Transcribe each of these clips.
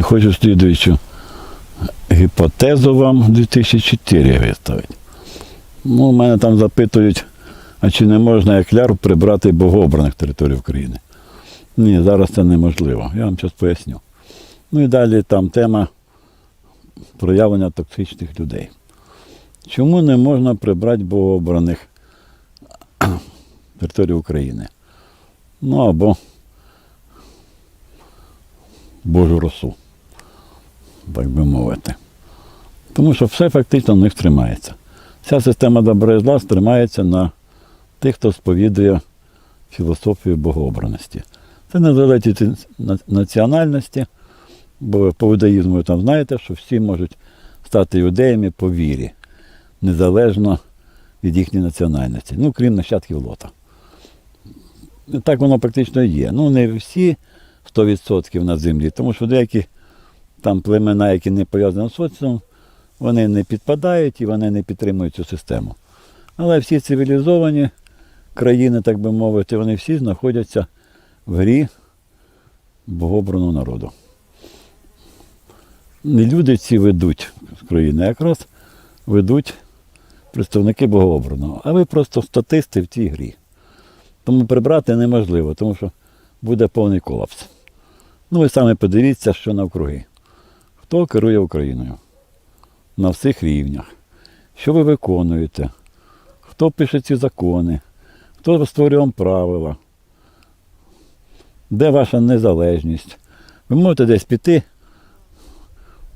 Хочу слідуючу гіпотезу вам 2004 виставити. Ну, мене там запитують, а чи не можна як ляр прибрати богообраних територій України? Ні, зараз це неможливо. Я вам зараз поясню. Ну і далі там тема проявлення токсичних людей. Чому не можна прибрати богообраних територій України? Ну або Божу росу, так би мовити. Тому що все фактично в них тримається. Вся система добра і зла тримається на тих, хто сповідує філософію богообраності. Це не залежить від національності, бо по іудаїзму ви там знаєте, що всі можуть стати іудеями по вірі, незалежно від їхньої національності, ну, крім нащадків лота. Так воно практично є. Ну, не всі 100% на землі, тому що деякі там племена, які не пов'язані з соціумом, вони не підпадають і вони не підтримують цю систему. Але всі цивілізовані країни, так би мовити, вони всі знаходяться в грі богобраного народу. Не люди ці ведуть з країни, якраз ведуть представники богообраного. А ви просто статисти в цій грі. Тому прибрати неможливо, тому що буде повний колапс. Ну, ви самі подивіться, що навкруги. Хто керує Україною на всіх рівнях? Що ви виконуєте? Хто пише ці закони? Хто створює вам правила? Де ваша незалежність? Ви можете десь піти,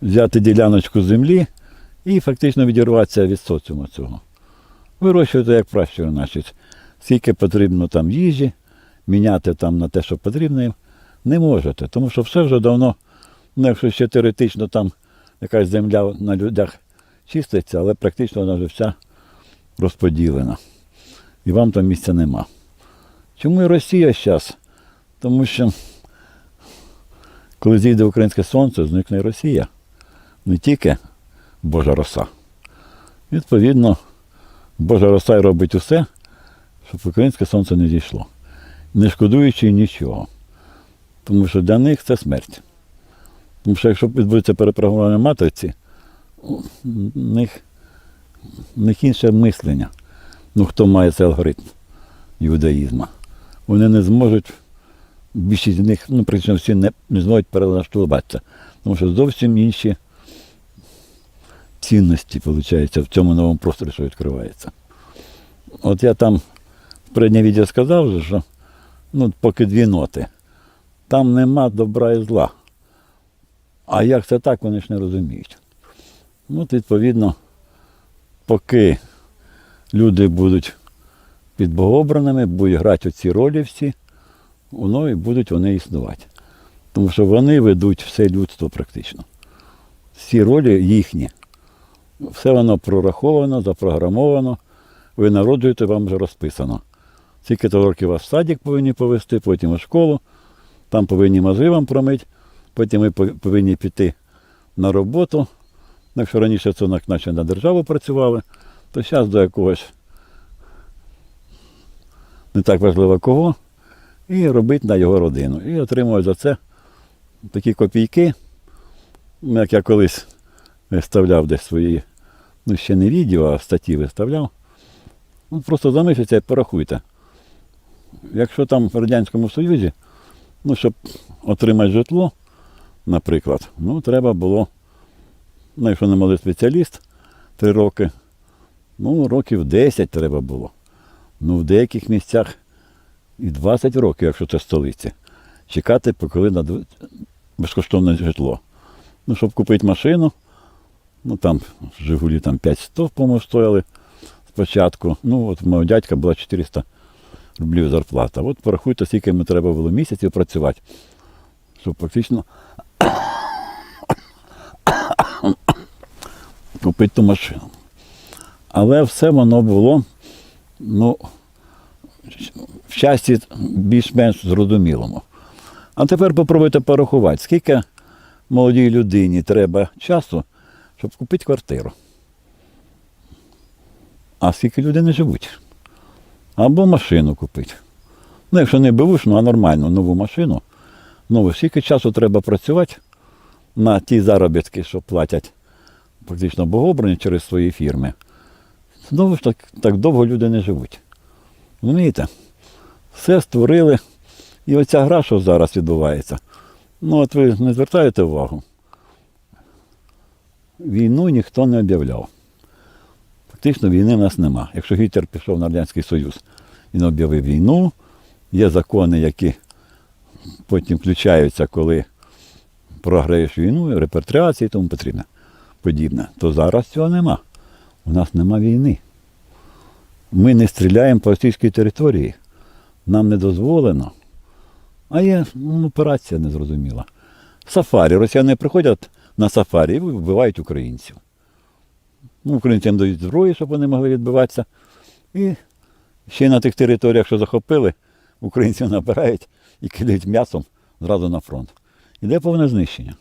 взяти діляночку землі і фактично відірватися від соціуму цього. Вирощуєте як пращури, значить, скільки потрібно там їжі, міняти там на те, що потрібно їм, не можете, тому що все вже давно, ну якщо ще теоретично там якась земля на людях чиститься, але практично вона вже вся розподілена. І вам там місця нема. Чому і Росія зараз? Тому що коли зійде українське сонце, зникне і Росія. Не тільки Божа роса. Відповідно, Божа роса й робить усе, щоб українське сонце не зійшло, не шкодуючи нічого. Тому що для них це смерть. Тому що якщо відбудеться перепрограмування матриці, у них, у них інше мислення. Ну, хто має цей алгоритм іудаїзму. Вони не зможуть, більшість з них, ну, причому всі не, не зможуть перелаштуватися. Тому що зовсім інші цінності, виходить, в цьому новому просторі, що відкривається. От я там в переднє відео сказав, що ну, поки дві ноти. Там нема добра і зла. А як це так, вони ж не розуміють. Ну, відповідно, поки люди будуть під богообраними, будуть грати оці ролі всі, воно і будуть вони існувати. Тому що вони ведуть все людство практично. Всі ролі їхні. Все воно прораховано, запрограмовано. Ви народжуєте, вам вже розписано. Скільки то років вас в садик повинні повести, потім у школу, там повинні мозги вам промити, потім пов- повинні піти на роботу. Якщо раніше це наче на державу працювали, то зараз до якогось не так важливо кого, і робити на його родину. І отримують за це такі копійки, Ну, як я колись виставляв десь свої, ну ще не відео, а статті виставляв. Ну, просто замисліться і порахуйте. Якщо там в Радянському Союзі, ну, щоб отримати житло, наприклад, ну, треба було, ну, якщо не малий спеціаліст, три роки, ну, років 10 треба було. Ну, в деяких місцях і 20 років, якщо це столиці, чекати, поки дадуть безкоштовне житло. Ну, щоб купити машину, ну там Жигулі там 500, по-моєму, стояли спочатку. Ну, от мого дядька була 400 рублів зарплата. От порахуйте, скільки йому треба було місяців працювати, щоб практично купити ту машину. Але все воно було, ну, в часті більш-менш зрозумілому. А тепер попробуйте порахувати, скільки молодій людині треба часу, щоб купити квартиру. А скільки людей не живуть. Або машину купити. Ну, якщо не бивушну, а нормальну нову машину, ну, скільки часу треба працювати, на ті заробітки, що платять фактично богобрані через свої фірми, знову ж так, так довго люди не живуть. Розумієте? Все створили. І оця гра, що зараз відбувається, ну от ви не звертаєте увагу. Війну ніхто не об'являв. Фактично війни в нас нема. Якщо Гітлер пішов на Радянський Союз не об'явив війну, є закони, які потім включаються, коли програєш війну, репатріації і тому потрібне, подібне, то зараз цього нема. У нас нема війни. Ми не стріляємо по російській території. Нам не дозволено. А є ну, операція незрозуміла. Сафарі. Росіяни приходять на сафарі і вбивають українців. Ну, українцям дають зброю, щоб вони могли відбиватися. І ще на тих територіях, що захопили, українців набирають і кидають м'ясом зразу на фронт. Іде повне знищення.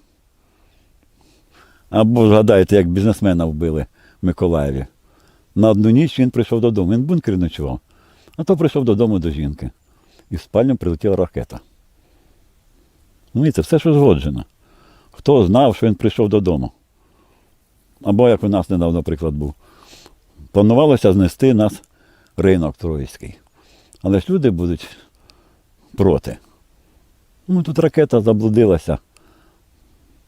Або згадайте, як бізнесмена вбили в Миколаєві. На одну ніч він прийшов додому. Він в бункері ночував. А то прийшов додому до жінки. І в спальню прилетіла ракета. Ну, і це все, що згоджено. Хто знав, що він прийшов додому? Або як у нас недавно приклад був. Планувалося знести нас ринок Троїцький. Але ж люди будуть проти. Ну, тут ракета заблудилася.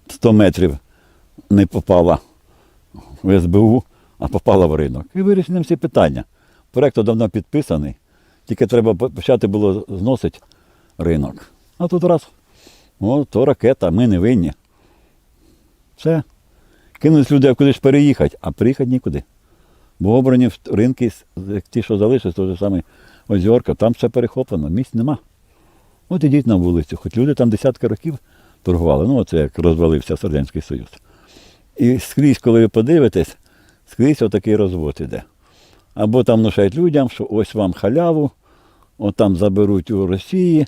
100 метрів не попала в СБУ, а попала в ринок. І вирішені всі питання. Проект давно підписаний, тільки треба почати було зносити ринок. А тут раз, о, то ракета, ми не винні. Все. Кинулись люди кудись переїхати, а приїхати нікуди. Бо обрані ринки, ті, що залишились, той же самий озерка, там все перехоплено, місць нема. От ідіть на вулицю, хоч люди там десятки років торгували, ну оце як розвалився Радянський Союз. І скрізь, коли ви подивитесь, скрізь отакий розвод іде. Або там внушають людям, що ось вам халяву, от там заберуть у Росії,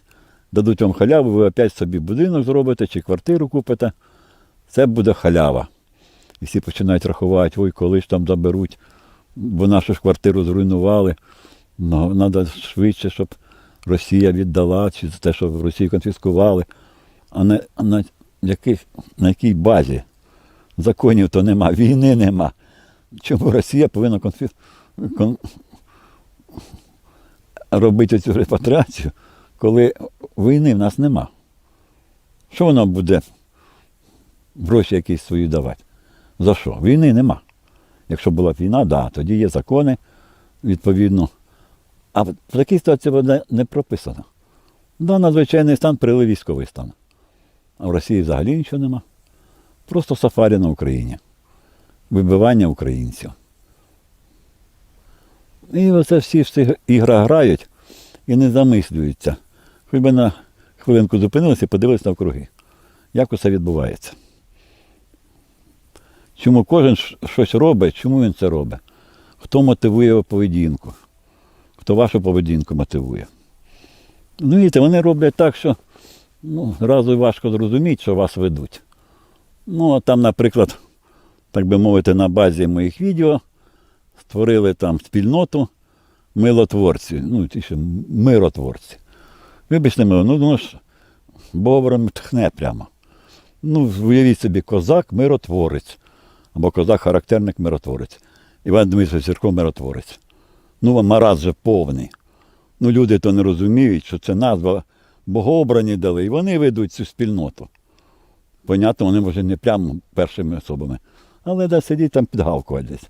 дадуть вам халяву, ви опять собі будинок зробите чи квартиру купите. Це буде халява. І всі починають рахувати, ой, коли ж там заберуть, бо нашу ж квартиру зруйнували. Ну, Треба швидше, щоб Росія віддала, чи те, що в Росії конфіскували. А на, на, яких, на якій базі? Законів то нема, війни нема. Чому Росія повинна конфі... кон... робити цю репатріацію, коли війни в нас нема? Що вона буде гроші якісь свої давати? За що? Війни нема. Якщо була війна, да, тоді є закони, відповідно. А в такій ситуації вона не прописано. Да, надзвичайний стан прили військовий стан. А в Росії взагалі нічого нема. Просто сафарі на Україні. Вибивання українців. І оце всі в цих грають і не замислюються. Хоч би на хвилинку зупинилися і подивилися навкруги. Як усе відбувається. Чому кожен щось робить, чому він це робить? Хто мотивує його поведінку? Хто вашу поведінку мотивує? Ну, видите, вони роблять так, що ну, разу важко зрозуміти, що вас ведуть. Ну, а там, наприклад, так би мовити, на базі моїх відео створили там спільноту милотворці, ну, ті ще миротворці. Вибачте, мило, ну, ну ж, бобром тхне прямо. Ну, уявіть собі, козак миротворець. Або козак-характерник миротворець. Іван Дмитрович Сірко миротворець. Ну, мараз же повний. Ну, люди то не розуміють, що це назва богообрані дали, і вони ведуть цю спільноту. Понятно, вони може не прямо першими особами, але де сидіть там підгавкувати десь.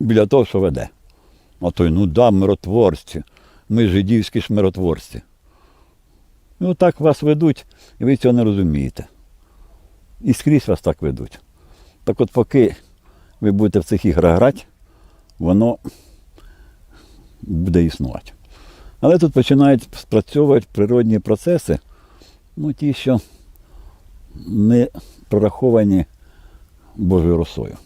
Біля того, що веде. А той, ну да, миротворці. Ми жидівські ж миротворці. І отак вас ведуть, і ви цього не розумієте. І скрізь вас так ведуть. Так от поки ви будете в цих іграх грати, воно буде існувати. Але тут починають спрацьовувати природні процеси, ну ті, що не прораховані Божою росою.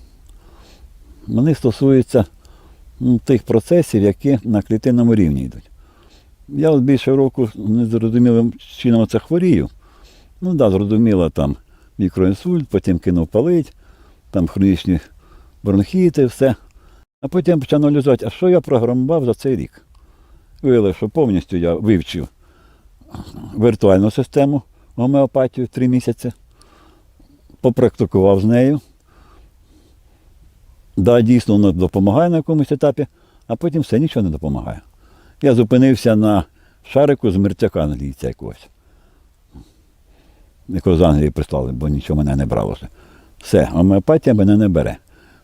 Вони стосуються ну, тих процесів, які на клітинному рівні йдуть. Я от більше року незрозумілим чином це хворію. Ну да, зрозуміло, там мікроінсульт, потім кинув палить, там хронічні бронхіти, все. А потім почав аналізувати, а що я програмував за цей рік. Виявилося, що повністю я вивчив віртуальну систему гомеопатію три місяці. попрактикував з нею. Да, дійсно, воно допомагає на якомусь етапі, а потім все нічого не допомагає. Я зупинився на шарику з мертяка англійця якогось. Якого з Англії прислали, бо нічого мене не бралося. Все, гомеопатія мене не бере.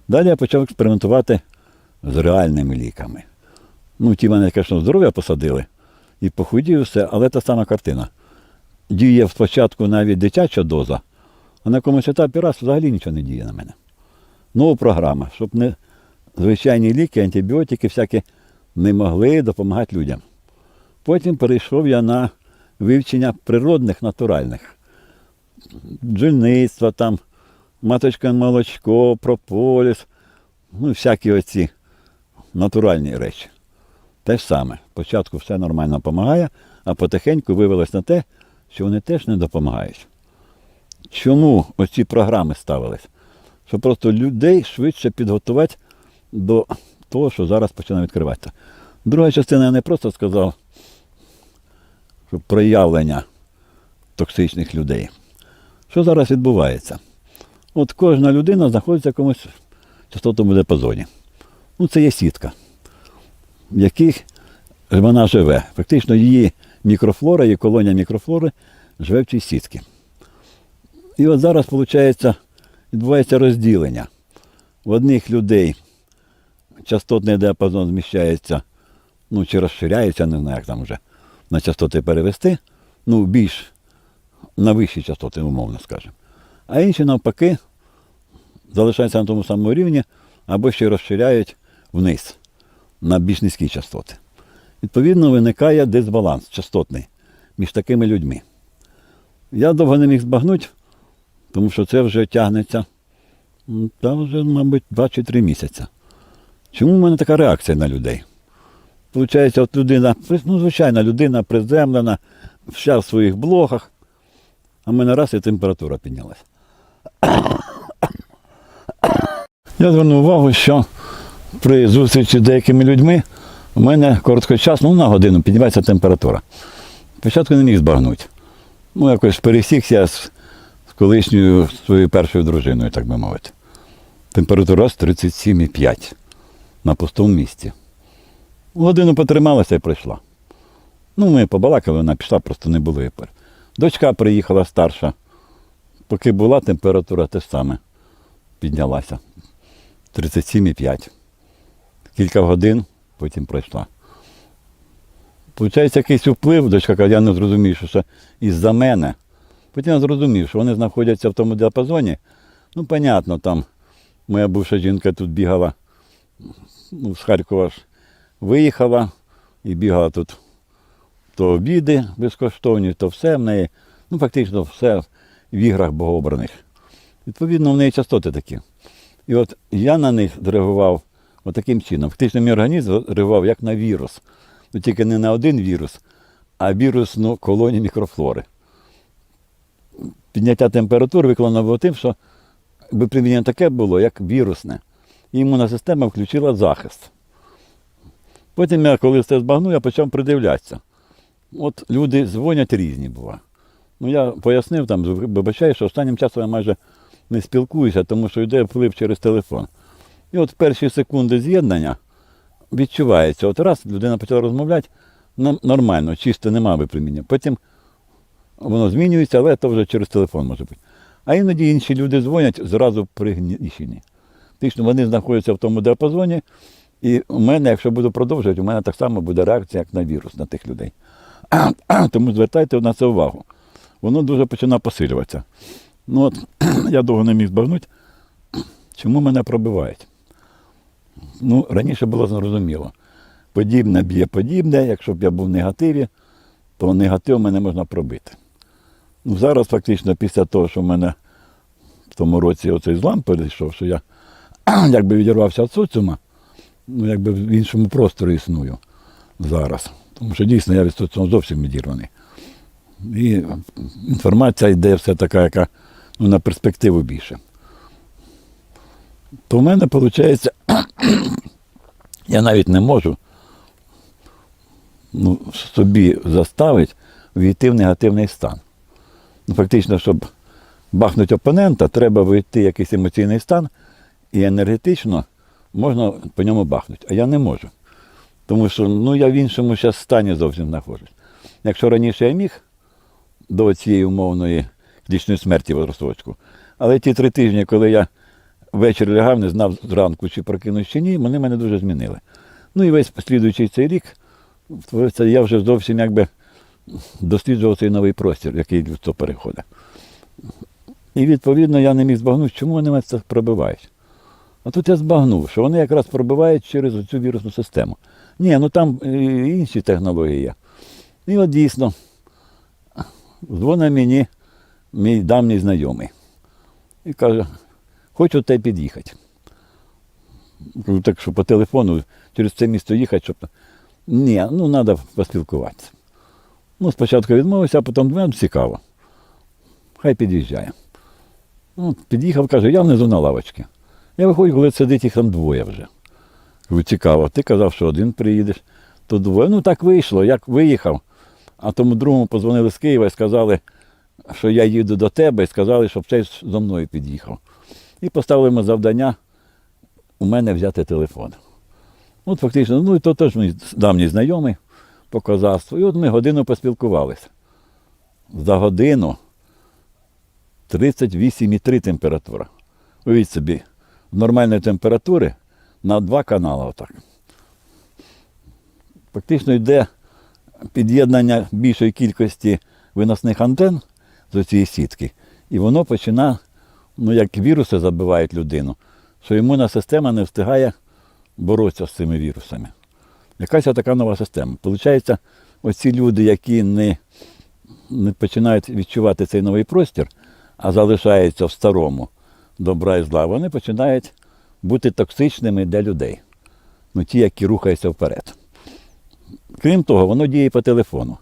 Далі я почав експериментувати з реальними ліками. Ну, ті мене, звісно, здоров'я посадили і похудів все, але та сама картина. Діє спочатку навіть дитяча доза, а на якомусь етапі раз взагалі нічого не діє на мене. Нова програма, щоб не звичайні ліки, антибіотики всякі не могли допомагати людям. Потім перейшов я на вивчення природних, натуральних. Бджільництво, там, маточка молочко, прополіс, ну, всякі оці натуральні речі. Те ж саме. Спочатку все нормально допомагає, а потихеньку вивелось на те, що вони теж не допомагають. Чому оці програми ставились? Щоб просто людей швидше підготувати до того, що зараз починає відкриватися. Друга частина я не просто сказав, що проявлення токсичних людей. Що зараз відбувається? От кожна людина знаходиться в якомусь частотному діапазоні. Ну, це є сітка, в яких вона живе. Фактично її мікрофлора, її колонія мікрофлори живе в цій сітці. І от зараз, виходить, відбувається розділення. В одних людей частотний діапазон зміщається, ну, чи розширяється, не знаю, як там вже на частоти перевести, ну, більш на вищі частоти, умовно скажемо. А інші, навпаки, залишаються на тому самому рівні або ще розширяють вниз на більш низькі частоти. Відповідно, виникає дисбаланс частотний між такими людьми. Я довго не міг збагнути, тому що це вже тягнеться та вже, мабуть, 2 чи 3 місяці. Чому в мене така реакція на людей? Получається, от людина, ну, звичайна людина приземлена, вся в своїх блогах, а в мене раз і температура піднялася. Я звернув увагу, що при зустрічі з деякими людьми у мене короткочасно, ну на годину піднімається температура. Спочатку не міг збагнути. Ну, якось пересікся з, колишньою своєю першою дружиною, так би мовити. Температура з 37,5 на пустому місці. Годину потрималася і прийшла. Ну, ми побалакали, вона пішла, просто не було. Дочка приїхала старша. Поки була температура те саме. Піднялася. 37,5. Кілька годин, потім пройшла. Получається якийсь вплив, дочка каже, я не зрозумів, що це із-за мене. Потім я зрозумів, що вони знаходяться в тому діапазоні. Ну, понятно, там моя бувша жінка тут бігала, ну, з Харкова ж виїхала і бігала тут то обіди безкоштовні, то все в неї. Ну, фактично все в іграх богообраних. Відповідно, в неї частоти такі. І от я на них реагував таким чином. Фактично, мій організм реагував як на вірус. Ну, тільки не на один вірус, а вірусну колонію мікрофлори. Підняття температури виконано було тим, що випромінення таке було, як вірусне. І імунна система включила захист. Потім я, коли це збагнув, я почав придивлятися. От люди дзвонять різні бува. Ну, я пояснив там, вибачаю, що останнім часом я майже не спілкуюся, тому що йде вплив через телефон. І от перші секунди з'єднання відчувається. От раз людина почала розмовляти, нормально, чисто нема випроміння. Потім воно змінюється, але це вже через телефон може бути. А іноді інші люди дзвонять зразу пригнічені. Фактично вони знаходяться в тому діапазоні, і у мене, якщо буду продовжувати, у мене так само буде реакція, як на вірус на тих людей. Тому звертайте на це увагу. Воно дуже починає посилюватися. Ну от, я довго не міг збагнути, чому мене пробивають. Ну, раніше було зрозуміло. Подібне б'є подібне, якщо б я був в негативі, то негатив мене можна пробити. Ну, зараз фактично після того, що в мене в тому році оцей злам перейшов, що я якби відірвався від соціума, ну, якби в іншому просторі існую зараз. Тому що дійсно я від соціуму зовсім відірваний. І інформація йде все така, яка ну, на перспективу більше. То в мене виходить, я навіть не можу ну, собі заставити війти в негативний стан. Ну, фактично, щоб бахнути опонента, треба вийти в якийсь емоційний стан, і енергетично можна по ньому бахнути. А я не можу. Тому що ну, я в іншому зараз стані зовсім знаходжусь. Якщо раніше я міг до цієї умовної клічної смерті в розстрочку, але ті три тижні, коли я ввечері лягав, не знав зранку, чи прокинусь чи ні, вони мене дуже змінили. Ну і весь послідуючий цей рік, це я вже зовсім якби досліджував цей новий простір, який людство переходить. І відповідно я не міг збагнути, чому вони мене це пробивають. А тут я збагнув, що вони якраз пробивають через цю вірусну систему. Ні, ну там інші технології є. І от дійсно, дзвонить мені мій давній знайомий і каже, хочу тебе під'їхати. Так що по телефону через це місто їхати, щоб. Ні, ну треба поспілкуватися. Ну, спочатку відмовився, а потім думаю, «Ну, цікаво. Хай під'їжджає. Ну, під'їхав, каже, я внизу на лавочці. Я виходжу, коли сидить їх там двоє вже. Кажу, цікаво, ти казав, що один приїдеш, то двоє. Ну так вийшло, як виїхав. А тому другому позвонили з Києва і сказали, що я їду до тебе, і сказали, щоб цей зо мною під'їхав. І поставили ми завдання у мене взяти телефон. От фактично, ну і то теж мій давній знайомий по. І от ми годину поспілкувалися. За годину 38,3 температура. Уявіть собі, з нормальної температури на два канали отак. Фактично йде під'єднання більшої кількості виносних антенн з цієї сітки. І воно починає, ну як віруси забивають людину, що імунна система не встигає боротися з цими вірусами. Якась така нова система. Получається, оці люди, які не, не починають відчувати цей новий простір, а залишаються в старому добра і зла, вони починають бути токсичними для людей. Ну, ті, які рухаються вперед. Крім того, воно діє по телефону.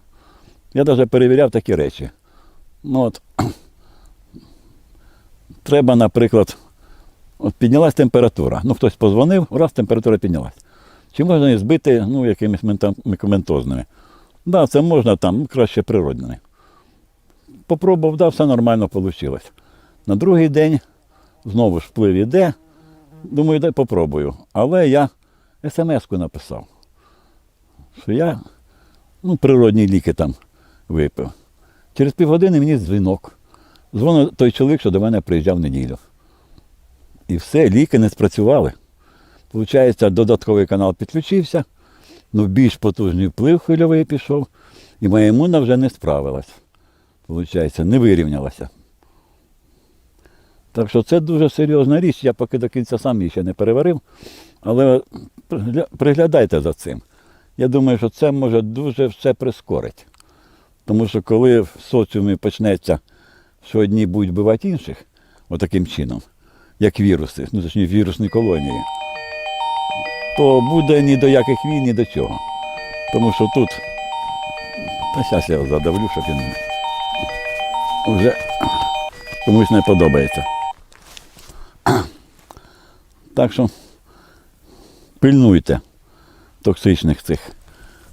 Я навіть перевіряв такі речі. Ну, от, треба, наприклад, от піднялась температура. Ну, хтось позвонив, раз температура піднялась. Чи можна її збити ну, якимись медикаментозними? Так, да, це можна там, ну, краще природними. Попробував, да, все нормально вийшло. На другий день знову ж вплив іде. Думаю, дай попробую. Але я смс-ку написав, що я ну, природні ліки там випив. Через півгодини мені дзвінок. Дзвонив той чоловік, що до мене приїжджав неділю. І все, ліки не спрацювали. Получається, додатковий канал підключився, ну більш потужний вплив хвильовий пішов, і моя імуна вже не справилась. Получається, не вирівнялася. Так що це дуже серйозна річ. Я поки до кінця сам її ще не переварив, але приглядайте за цим. Я думаю, що це може дуже все прискорити. Тому що коли в соціумі почнеться, що одні будуть вбивати інших, отаким чином, як віруси, ну точніше вірусні колонії, то буде ні до яких війн, ні до чого. Тому що тут, та зараз я його задавлю, щоб він вже комусь не подобається. Так що пильнуйте токсичних цих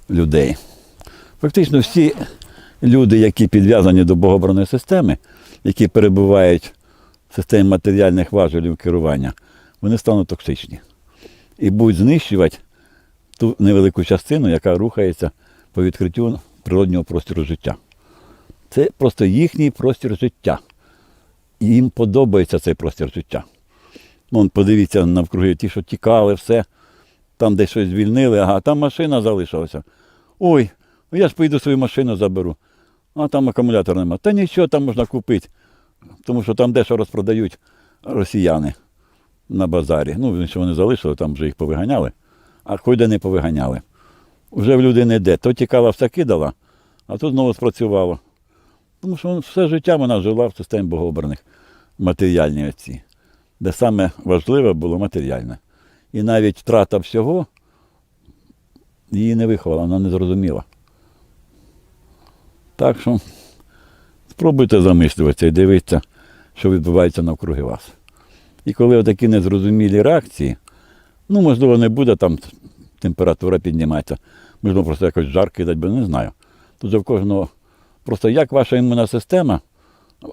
людей. Фактично всі люди, які підв'язані до богобраної системи, які перебувають в системі матеріальних важелів керування, вони стануть токсичні. І будуть знищувати ту невелику частину, яка рухається по відкриттю природнього простору життя. Це просто їхній простір життя. І їм подобається цей простір життя. Вон, подивіться навкруги, ті, що тікали, все, там десь щось звільнили, ага, там машина залишилася. Ой, ну я ж поїду свою машину заберу. А там акумулятор нема. Та нічого там можна купити, тому що там дещо розпродають росіяни на базарі. Ну, що вони залишили, там вже їх повиганяли, а де не повиганяли. Вже в людини де. То тікала, все кидала, а тут знову спрацювало. Тому що все життя вона жила в системі богообраних матеріальні оці, де саме важливе було матеріальне. І навіть втрата всього її не виховала, вона не зрозуміла. Так що спробуйте замислюватися і дивитися, що відбувається навкруги вас. І коли такі незрозумілі реакції, ну, можливо, не буде там температура підніматися, можливо, просто якось жар кидати, бо не знаю. Тут в кожного. Просто як ваша імунна система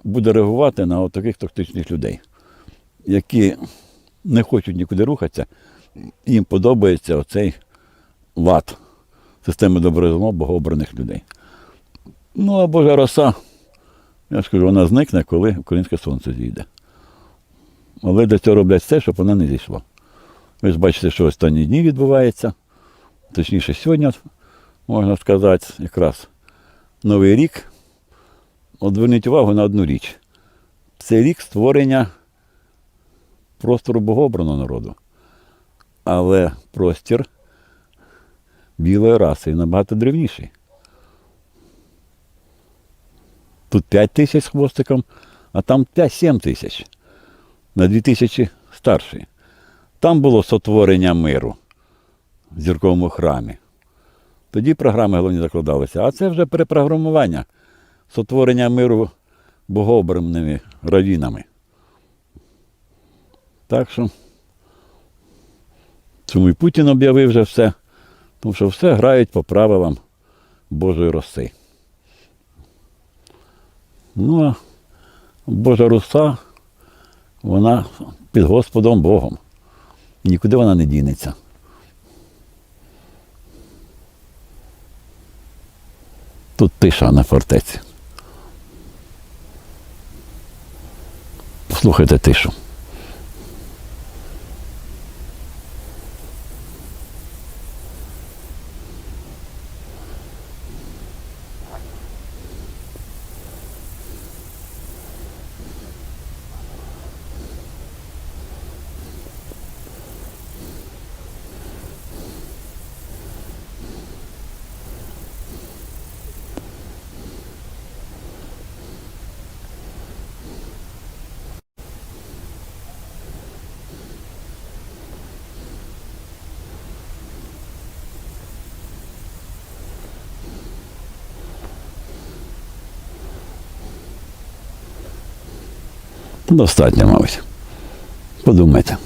буде реагувати на таких токсичних людей, які не хочуть нікуди рухатися, їм подобається оцей лад системи доброзумов богообраних людей. Ну, а Божа роса, я ж кажу, вона зникне, коли українське сонце зійде. Але для цього роблять все, щоб вона не зійшла. Ви ж бачите, що останні дні відбувається. Точніше, сьогодні, можна сказати, якраз Новий рік. От зверніть увагу на одну річ. Це рік створення простору богообраного народу. Але простір білої раси набагато древніший. Тут 5 тисяч з хвостиком, а там 5-7 тисяч. На 2 тисячі старший. Там було сотворення миру в зірковому храмі. Тоді програми головні закладалися. А це вже перепрограмування сотворення миру богообраними равінами. Так що, чому і Путін об'явив вже все, тому що все грають по правилам Божої роси. Ну, а Божа руса, вона під Господом Богом. І Нікуди вона не дінеться. Тут тиша на фортеці. Послухайте тишу. Достатньо, мабуть. Подумайте.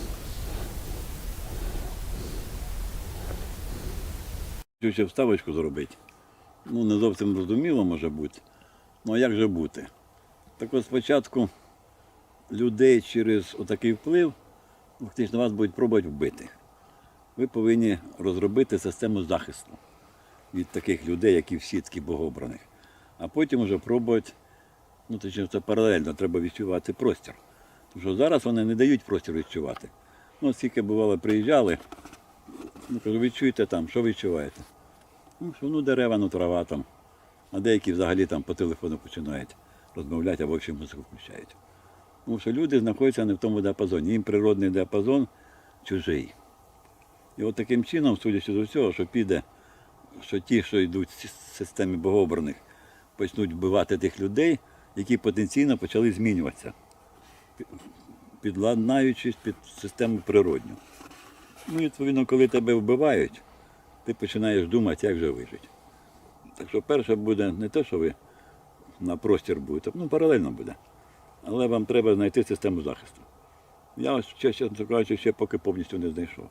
Хочу вставочку зробити. Ну, не зовсім зрозуміло може бути. Ну а як же бути? Так от спочатку людей через отакий вплив фактично вас будуть пробувати вбити. Ви повинні розробити систему захисту від таких людей, які в сітки богообраних. А потім вже пробувати Ну, точніше, це паралельно, треба відчувати простір. Тому що зараз вони не дають простір відчувати. Ну, скільки бувало, приїжджали, ну, кажу, відчуйте там, що відчуваєте? Ну, що ну дерева, ну трава там. А деякі взагалі там по телефону починають розмовляти або ще музику включають. Тому що люди знаходяться не в тому діапазоні. Їм природний діапазон чужий. І от таким чином, судячи з усього, що піде, що ті, що йдуть в системі богообраних, почнуть вбивати тих людей, які потенційно почали змінюватися, підладнаючись під систему природню. Ну, відповідно, коли тебе вбивають, ти починаєш думати, як же вижити. Так що перше буде не те, що ви на простір будете, ну паралельно буде. Але вам треба знайти систему захисту. Я ось, чесно кажучи, ще поки повністю не знайшов.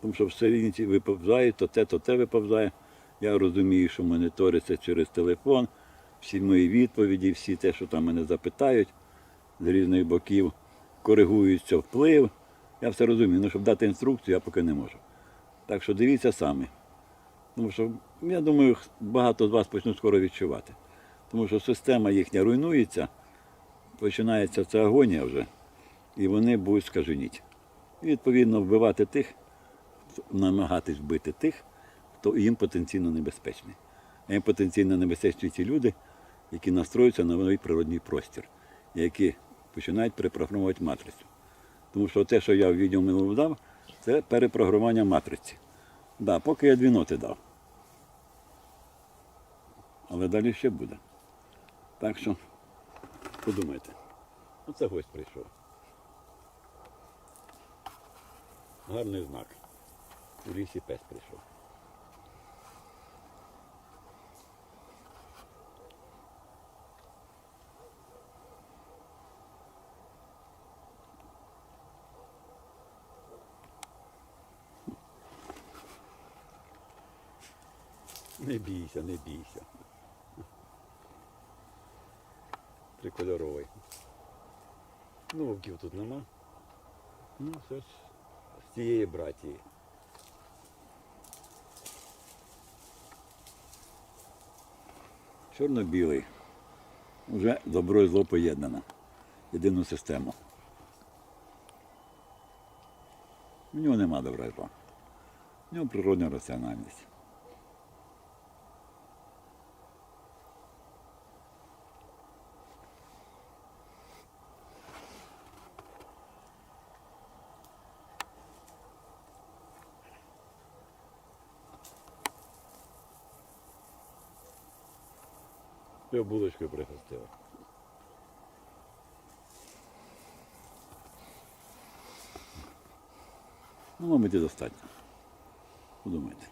Тому що все виповзає, то те, то те виповзає. Я розумію, що моніториться через телефон, всі мої відповіді, всі те, що там мене запитають з різних боків, коригується вплив. Я все розумію, ну щоб дати інструкцію, я поки не можу. Так що дивіться самі. Тому що, я думаю, багато з вас почнуть скоро відчувати. Тому що система їхня руйнується, починається ця агонія вже, і вони будуть скаженіть. І відповідно вбивати тих, намагатись вбити тих, хто їм потенційно небезпечний. А їм потенційно небезпечні ті люди, які настроюються на новий природний простір, які починають перепрограмувати матрицю. Тому що те, що я в відео минулому дав, це перепрограмування матриці. Да, поки я дві ноти дав. Але далі ще буде. Так що подумайте. Оце гость прийшов. Гарний знак. У лісі пес прийшов. Не бійся, не бійся. трикольоровий. Ну, вовків тут нема. Ну, все ж з цієї братії. Чорно-білий. Уже добро і зло поєднано. Єдину систему. У нього нема добра зла. У нього природна раціональність. Я булочкою пригостила. Ну, вам і достатньо. Подумайте.